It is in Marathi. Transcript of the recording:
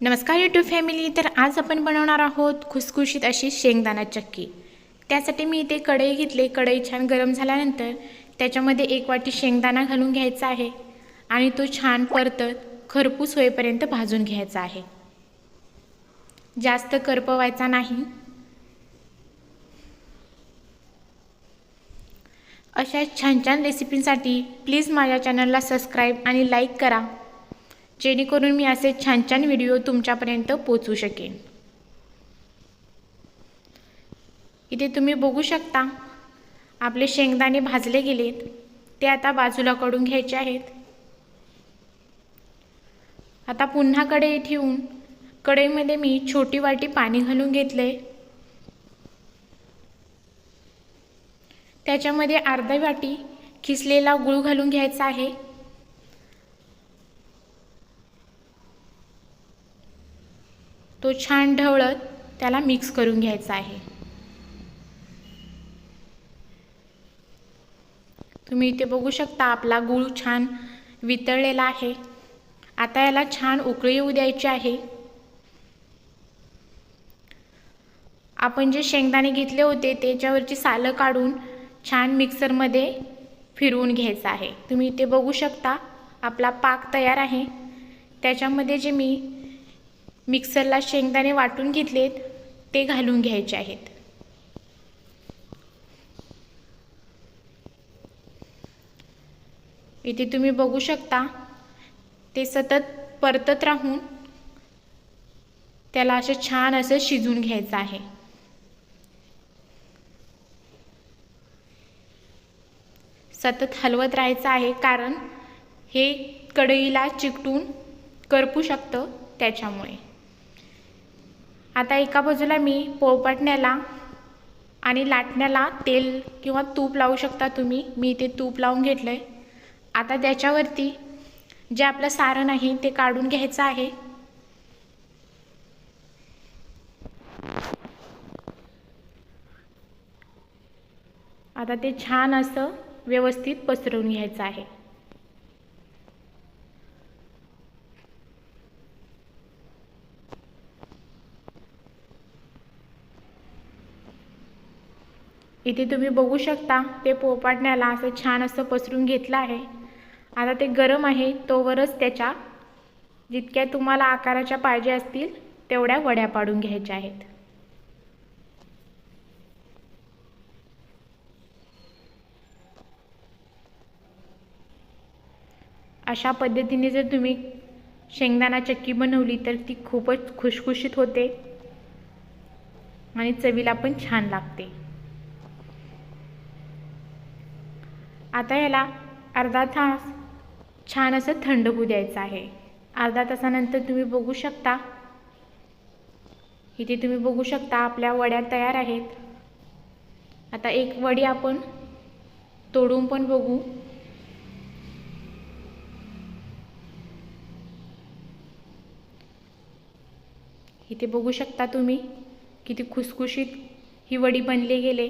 नमस्कार यूट्यूब फॅमिली तर आज आपण बनवणार आहोत खुसखुशीत अशी शेंगदाणा चक्की. त्यासाठी मी इथे कढई घेतली कढई छान गरम झाल्यानंतर त्याच्यामध्ये एक वाटी शेंगदाणा घालून घ्यायचा आहे आणि तो छान परतत खरपूस होईपर्यंत भाजून घ्यायचा आहे. जास्त करपवायचा नाही. अशा छान छान रेसिपींसाठी प्लीज माझ्या चॅनलला सबस्क्राईब आणि लाईक करा. जेणेकरून मी असे छान छान व्हिडिओ तुमच्यापर्यंत पोचवू शकेन. इथे तुम्ही बघू शकता आपले शेंगदाणे भाजले गेलेत ते आता बाजूला कडून घ्यायचे आहेत. आता पुन्हा कढई ठेवून कढईमध्ये मी छोटी वाटी पाणी घालून घेतले त्याच्यामध्ये अर्धा वाटी खिसलेला गुळ घालून घ्यायचा आहे. तो छान ढवळत त्याला मिक्स करून घ्यायचा आहे. तुम्ही इथे बघू शकता आपला गूळ छान वितळलेला आहे. आता याला छान उकळी येऊ द्यायची आहे. आपण जे शेंगदाणे घेतले होते त्याच्यावरची सालं काढून छान मिक्सरमध्ये फिरवून घ्यायचं आहे. तुम्ही इथे बघू शकता आपला पाक तयार आहे. त्याच्यामध्ये जे मी मिक्सरला शेंगदाणे वाटून घेतलेत ते घालून घ्यायचे आहेत. इथे तुम्ही बघू शकता ते सतत परतत राहून त्याला असं छान असं शिजून घ्यायचं आहे. सतत हलवत राहायचं आहे कारण हे कढईला चिकटून करपू शकतं त्याच्यामुळे. आता एका बाजूला मी पोळपाटण्याला आणि लाटण्याला तेल किंवा तूप लावू शकता तुम्ही. मी इथे तूप लावून घेतलं आहे आता त्याच्यावरती जे आपलं सारण आहे ते काढून घ्यायचं आहे. आता ते छान असं व्यवस्थित पसरवून घ्यायचं आहे. इथे तुम्ही बघू शकता ते पोपाटण्याला असं छान असं पसरून घेतलं आहे. आता ते गरम आहे तोवरच त्याच्या जितक्या तुम्हाला आकाराच्या पाहिजे असतील तेवढ्या वड्या पाडून घ्यायच्या आहेत. अशा पद्धतीने जर तुम्ही शेंगदाणा चक्की बनवली तर ती खूपच खुशखुशीत होते आणि चवीला पण छान लागते. आता याला अर्धा तास छान असं थंड होऊ द्यायचं आहे. अर्धा तासानंतर तुम्ही बघू शकता. इथे तुम्ही बघू शकता आपल्या वड्या तयार आहेत. आता एक वडी आपण तोडून पण बघू. इथे बघू शकता तुम्ही किती खुसखुशीत ही वडी बनली गेले.